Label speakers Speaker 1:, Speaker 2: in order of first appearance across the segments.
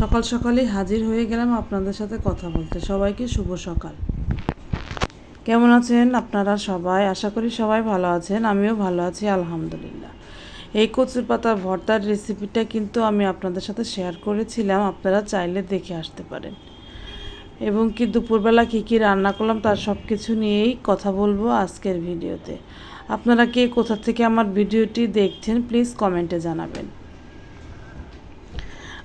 Speaker 1: সকাল সকালই হাজির হয়ে গেলাম আপনাদের সাথে কথা বলতে। সবাইকে শুভ সকাল। কেমন আছেন আপনারা সবাই? আশা করি সবাই ভালো আছেন, আমিও ভালো আছি, আলহামদুলিল্লাহ। এই কচুর পাতার ভর্তার রেসিপিটা কিন্তু আমি আপনাদের সাথে শেয়ার করেছিলাম, আপনারা চাইলে দেখে আসতে পারেন। এবং কি দুপুরবেলা কী কী রান্না করলাম তার সব কিছু নিয়েই কথা বলব আজকের ভিডিওতে। আপনারা কে কোথা থেকে আমার ভিডিওটি দেখছেন প্লিজ কমেন্টে জানাবেন।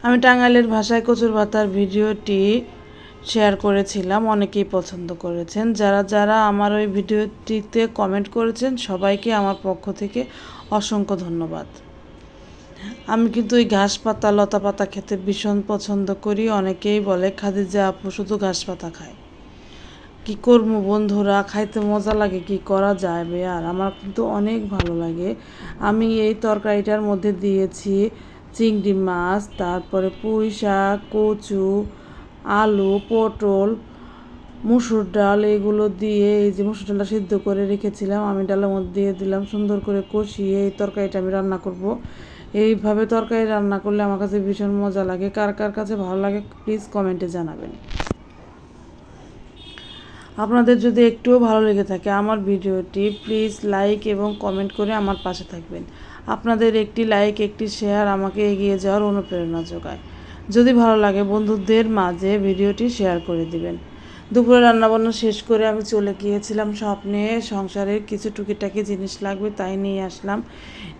Speaker 1: আমি টাঙ্গাইলের ভাষায় কচুর পাতার ভিডিওটি শেয়ার করেছিলাম, অনেকেই পছন্দ করেছেন। যারা যারা আমার ওই ভিডিওটিতে কমেন্ট করেছেন, সবাইকে আমার পক্ষ থেকে অসংখ্য ধন্যবাদ। আমি কিন্তু ওই ঘাস পাতা লতা পাতা খেতে ভীষণ পছন্দ করি। অনেকেই বলে, খাদিজা আপু শুধু ঘাস পাতা খায়। কি করব বন্ধুরা? খাইতে মজা লাগে, কি করা যায় আর আমার কিন্তু অনেক ভালো লাগে। আমি এই তরকারিটার মধ্যে দিয়েছি চিংড়ি মাছ, তারপরে পুঁই শাক, কচু, আলু, পটল, মুসুর ডাল, এগুলো দিয়ে এই যে মুসুর ডালটা সিদ্ধ করে রেখেছিলাম, আমি ডালের মধ্যে দিয়ে দিলাম, সুন্দর করে কষিয়ে এই তরকারিটা আমি রান্না করব। এইভাবে তরকারি রান্না করলে আমার কাছে ভীষণ মজা লাগে। কার কার কাছে ভালো লাগে প্লিজ কমেন্টে জানাবেন। আপনাদের যদি একটুও ভালো লেগে থাকে আমার ভিডিওটি প্লিজ লাইক এবং কমেন্ট করে আমার পাশে থাকবেন। আপনাদের একটি লাইক একটি শেয়ার আমাকে এগিয়ে যাওয়ার অনুপ্রেরণা যোগায়। যদি ভালো লাগে, বন্ধুদের মাঝে ভিডিওটি শেয়ার করে দিবেন। দুপুরে রান্নাবান্না শেষ করে আমি চলে গিয়েছিলাম স্বপ্নে। সংসারের কিছু টুকিটাকি জিনিস লাগবে তাই নিয়ে আসলাম।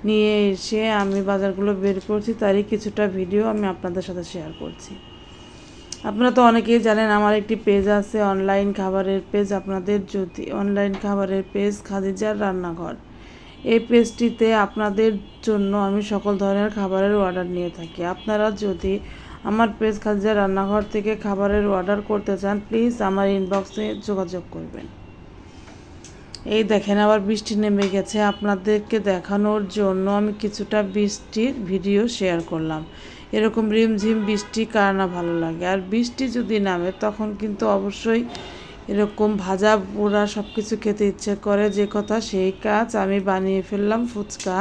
Speaker 1: নিয়ে এসে আমি বাজারগুলো বের করছি, তারই কিছুটা ভিডিও আমি আপনাদের সাথে শেয়ার করছি। আপনারা তো অনেকেই জানেন, আমার একটি পেজ আছে অনলাইন খাবারের পেজ আপনাদের যদি অনলাইন খাবারের পেজ খাদিজার রান্নাঘর, এই পেজটিতে আপনাদের জন্য আমি সকল ধরনের খাবারের অর্ডার নিয়ে থাকি। আপনারা যদি আমার পেজ খাদিজার রান্নাঘর থেকে খাবারের অর্ডার করতে চান প্লিজ আমার ইনবক্সে যোগাযোগ করবেন। এই দেখেন, আবার বৃষ্টি নেমে গেছে। আপনাদেরকে দেখানোর জন্য আমি কিছুটা বৃষ্টির ভিডিও শেয়ার করলাম। এরকম রিমঝিম বৃষ্টি কার না ভালো লাগে। আর বৃষ্টি যদি নামে, তখন কিন্তু অবশ্যই এরকম ভাজা পোড়া সব কিছু খেতে ইচ্ছে করে। যে কথা সেই কাজ আমি বানিয়ে ফেললাম ফুচকা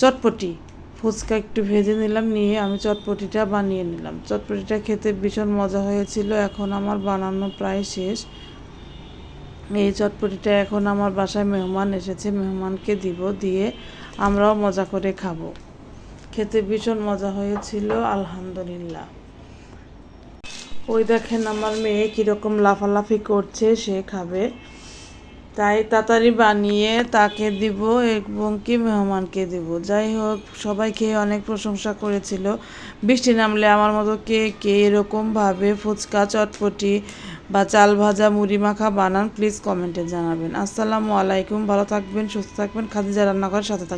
Speaker 1: চটপটি। ফুচকা একটু ভেজে নিলাম, নিয়ে আমি চটপটিটা বানিয়ে নিলাম। চটপটিটা খেতে ভীষণ মজা হয়েছিল, এখন আমার বানানো প্রায় শেষ। এই চটপটিটা এখন আমার বাসায় মেহমান এসেছে, মেহমানকে দিব, দিয়ে আমরাও মজা করে খাব। খেতে ভীষণ মজা হয়েছিল, আলহামদুলিল্লাহ। ওই দেখেন আমার মেয়ে কীরকম লাফালাফি করছে, সে খাবে। তাই তাড়াতাড়ি বানিয়ে তাকে দিব এবং কি মেহমানকে দিব। যাই হোক, সবাই খেয়ে অনেক প্রশংসা করেছিল। বৃষ্টি নামলে আমার মতো কে কে এরকমভাবে ফুচকা, চটপটি বা চাল ভাজা, মুড়ি মাখা বানান প্লিজ কমেন্টে জানাবেন। আসসালামু আলাইকুম, ভালো থাকবেন, সুস্থ থাকবেন। খাদিজা রান্নাঘর সাথে থাকবেন।